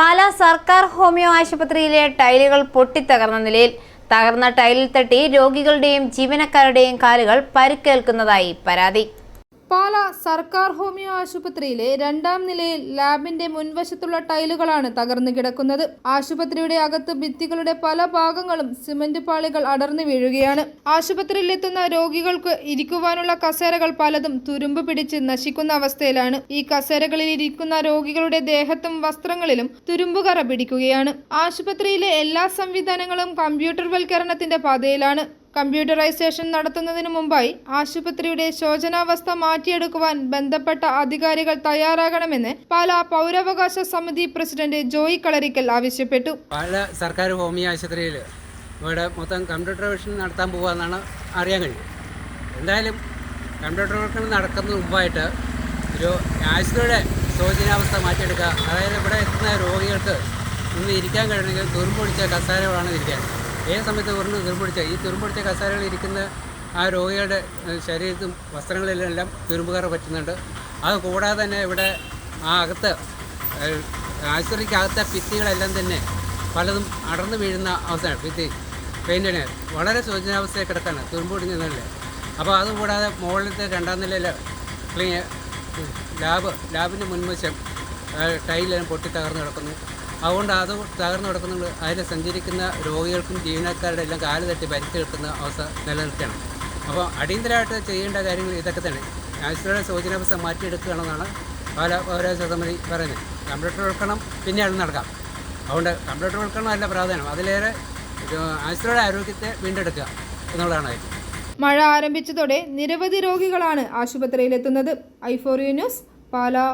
പാലാ സർക്കാർ ഹോമിയോ ആശുപത്രിയിലെ ടൈലുകൾ പൊട്ടിത്തകർന്ന നിലയിൽ തകർന്ന ടൈലിൽ തട്ടി രോഗികളുടെയും ജീവനക്കാരുടെയും കാലുകൾ പരിക്കേൽക്കുന്നതായി പരാതി. പാല സർക്കാർ ഹോമിയോ ആശുപത്രിയിലെ രണ്ടാം നിലയിൽ ലാബിന്റെ മുൻവശത്തുള്ള ടൈലുകളാണ് തകർന്നു കിടക്കുന്നത്. ആശുപത്രിയുടെ അകത്ത് ഭിത്തികളുടെ പല ഭാഗങ്ങളും സിമന്റ് പാളികൾ അടർന്നു വീഴുകയാണ്. ആശുപത്രിയിലെത്തുന്ന രോഗികൾക്ക് ഇരിക്കുവാനുള്ള കസേരകൾ പലതും തുരുമ്പ് പിടിച്ച് നശിക്കുന്ന അവസ്ഥയിലാണ്. ഈ കസേരകളിൽ ഇരിക്കുന്ന രോഗികളുടെ ദേഹത്തും വസ്ത്രങ്ങളിലും തുരുമ്പുകറ പിടിക്കുകയാണ്. ആശുപത്രിയിലെ എല്ലാ സംവിധാനങ്ങളും കമ്പ്യൂട്ടർവൽക്കരണത്തിന്റെ പാതയിലാണ്. കമ്പ്യൂട്ടറൈസേഷൻ നടത്തുന്നതിന് മുമ്പായി ആശുപത്രിയുടെ ശോചനാവസ്ഥ മാറ്റിയെടുക്കുവാൻ ബന്ധപ്പെട്ട അധികാരികൾ തയ്യാറാകണമെന്ന് പാലാ പൗരാവകാശ സമിതി പ്രസിഡന്റ് ജോയി കളരിക്കൽ ആവശ്യപ്പെട്ടു. പാല സർക്കാർ ഹോമിയോ ആശുപത്രിയിൽ ഇവിടെ മൊത്തം കമ്പ്യൂട്ടറൈസേഷൻ നടത്താൻ പോകുകയെന്നാണ് അറിയാൻ കഴിയും. എന്തായാലും കമ്പ്യൂട്ടറൈസേഷൻ നടക്കുന്നതിന് മുമ്പായിട്ട് ഒരു ആശുപത്രിയുടെ ശോചനാവസ്ഥ മാറ്റിയെടുക്കുക അതായത് ഇവിടെ എത്തുന്ന രോഗികൾക്ക് ഒന്ന് ഇരിക്കാൻ കഴിയണമെങ്കിൽ തുരുമ്പൊടിച്ച കസാരകളാണ് ഇരിക്കാൻ. ഏത് സമയത്ത് ഉരുണ്ട് തുരുമ്പൊടിച്ച ഈ തുരുമ്പൊടിച്ച കസേരകളിൽ ഇരിക്കുന്ന ആ രോഗികളുടെ ശരീരത്തും വസ്ത്രങ്ങളിലെല്ലാം തുരുമ്പുകറ പറ്റുന്നുണ്ട്. അത് കൂടാതെ തന്നെ ഇവിടെ ആ അകത്ത് ആശുപത്രിക്കകത്തെ ഭിത്തികളെല്ലാം തന്നെ പലതും അടർന്നു വീഴുന്ന അവസ്ഥയാണ്. ഭിത്തി പെയിന്റിന് വളരെ ശോചനാവസ്ഥയിൽ കിടക്കാണ് തുരുമ്പൊടിഞ്ഞതല്ലേ അപ്പോൾ അതുകൂടാതെ മുകളിലത്തെ രണ്ടാം നിലയിൽ ക്ലീ ലാബ് ലാബിന്റെ മുൻവശം ടൈലെല്ലാം പൊട്ടി തകർന്നു കിടക്കുന്നു. അതുകൊണ്ട് അത് തകർന്നു കിടക്കുന്നുണ്ട്. അതിൽ സഞ്ചരിക്കുന്ന രോഗികൾക്കും ജീവനക്കാരുടെ എല്ലാം കാൽ തട്ടി പരിക്കേൽക്കുന്ന അവസ്ഥ നിലനിൽക്കുകയാണ്. അപ്പോൾ അടിയന്തരമായിട്ട് ചെയ്യേണ്ട കാര്യങ്ങൾ ഇതൊക്കെ തന്നെ. ആശുപത്രിയുടെ സൂചനാവസ്ഥ മാറ്റിയെടുക്കുകയാണെന്നാണ് പല ഓരോ സമിതി പറയുന്നത്. കമ്പ്യൂട്ടർ വെക്കണം പിന്നെ അത് നടക്കാം. അതുകൊണ്ട് കമ്പ്യൂട്ടർ വിൽക്കണം അല്ല പ്രാധാന്യം. അതിലേറെ ആശുപത്രിയുടെ ആരോഗ്യത്തെ വീണ്ടെടുക്കുക എന്നുള്ളതാണ് മഴ ആരംഭിച്ചതോടെ നിരവധി രോഗികളാണ് ആശുപത്രിയിലെത്തുന്നത്. ഐഫോറിയ ന്യൂസ് പാലാ